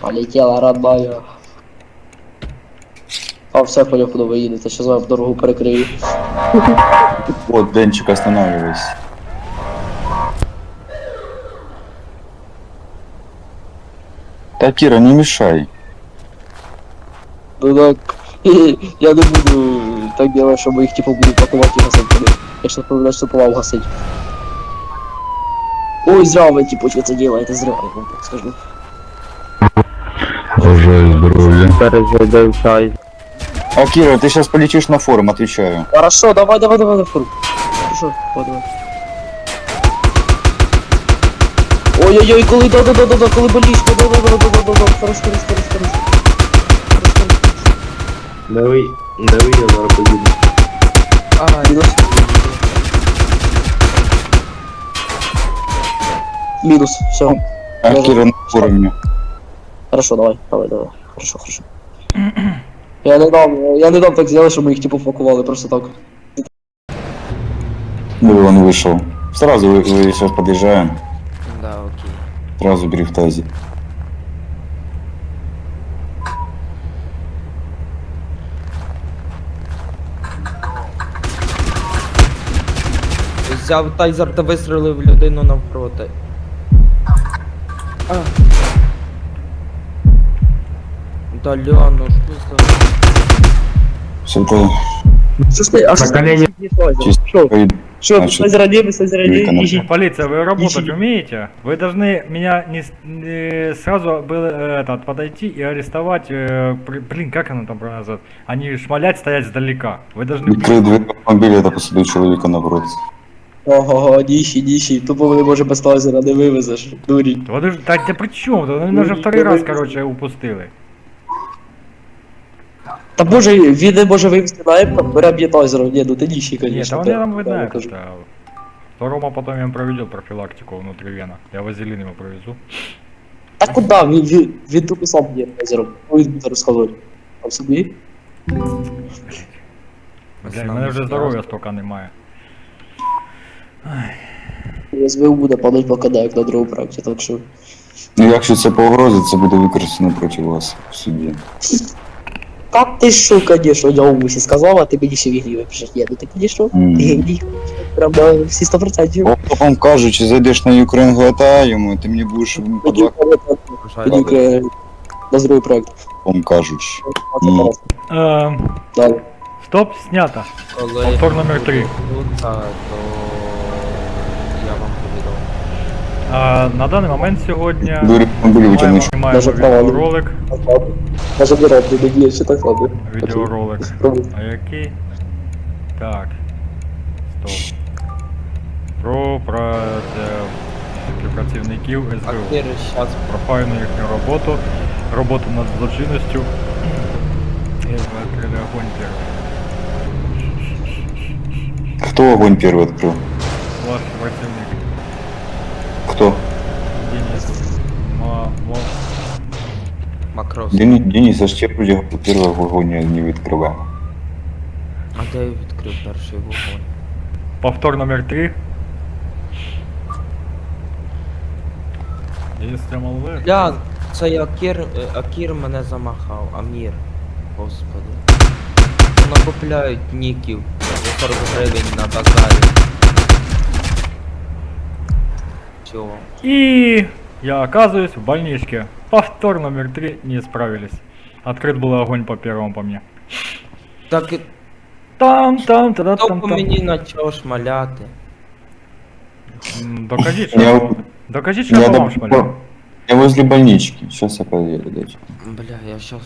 Полетела, родная. А все, понял, куди ви їдете, що з вами дорогу перекрию. Вот, Денчик, останавливайся. Так, Кира, не мешай. Ну так, я не буду так делать, щоб їх типу буду пакувати і гасити. туди. Я ще повинен штурмував гасить. Ой, зря ви, типу, що це делаєте, зря, я вам так скажу. Бажаю здоров'я. Перезадавчай. А, Кира, ты сейчас полетишь на форум, отвечаю. Хорошо, давай, давай, давай на форум. Хорошо, давай, давай. Ой-ой-ой, коли да да да да да коли болішка, да да да да да да да хорошо, хорошо, хорошо, хорошо. Дави, дави, я зараз поїду. А, мінус. Мінус, все. А, Кира на форуме. Хорошо, давай, давай, давай. Хорошо, хорошо. Я не дам, я не дам так сделать, щоб ми їх типу факували просто так. Ну, он вышел. Сразу вы, вы сейчас подъезжаем. Да, окей. Сразу бери в тазе. Взяв тайзер та вистрелив людину навпроти. А. Да ля, ну що за... Все это Що ж ти, а що На колені. чисто. Що? Що, Значить, без раді, без раді, Вікна. і... Полиция, вы работать Ищи. умеете? Вы должны меня не, с- не сразу было э, этот, подойти и арестовать. э, при- блин, как оно там правильно называется? Они шмалять стоять сдалека. Вы должны... Открой дверь автомобиля, это посадил человека напротив. Ого, ніщі, ніщі, тупо вони може без тазера не вивезеш, дурінь. Вот уж- да, да при чем? Да Они уже Ну, второй раз, давай. короче, упустили. Та боже, він не може вивезти на М, бере б'є тазером, ні, ну ти ніщий, конечно. а он та- я там та, видно я это. кажу. Рома потом я им проведет профилактику внутривенно. Я вазелин ему провезу. Та куди? Він, він, він тупо сам б'є тазером. Ну, Він буде розказувати. Там собі? Бля, у мене вже здоров'я столько немає. СБУ буде падати по КД, як на другому проекті, так що... Ну, якщо це погроза, це буде використано проти вас в суді. Та ти що, конечно, я умусі сказав, а ти мені ще в ігрі випишеш. Ні, ну ти, конечно, Мгм. ти геній. Прям на всі 100%. Вам кажучи, зайдеш на Ukraine GTA йому, ти мені будеш Тоді, е, на другий проект. вам кажучи. Ні. раз. Далі. стоп, снято. Повтор номер три. то я вам повідомлю. А, на даний момент сьогодні маємо, маємо відеоролик. Даже роблю, не ще так ладно. Відеоролик. А який? Так. Стоп. Про працівників СБУ. Про файну їхню роботу, роботу над злочинністю. Хто огонь перший відкрив? Макрос. Дені- Денис, аж ще вроде перший огонь не- відкривав. А де я відкрив перший вогонь? Повтор номер три. Денис тримав вверх. Бля, це я Акір, е, Акір мене замахав, Амір. Господи. Ну, Накупляють ніків за 40 гривень на базарі. Чого? И я оказываюсь в больничке. Повтор номер три не справились. Открыт был огонь по первому по мне. Так і Там, там, та хто там, по там. мені почав шмаляти? М, Докажіть, що Я- я... Докажіть, що Я, я по вам до- шмаляю. я возле больнички. Сейчас я проверю, дайте. Бля, я щас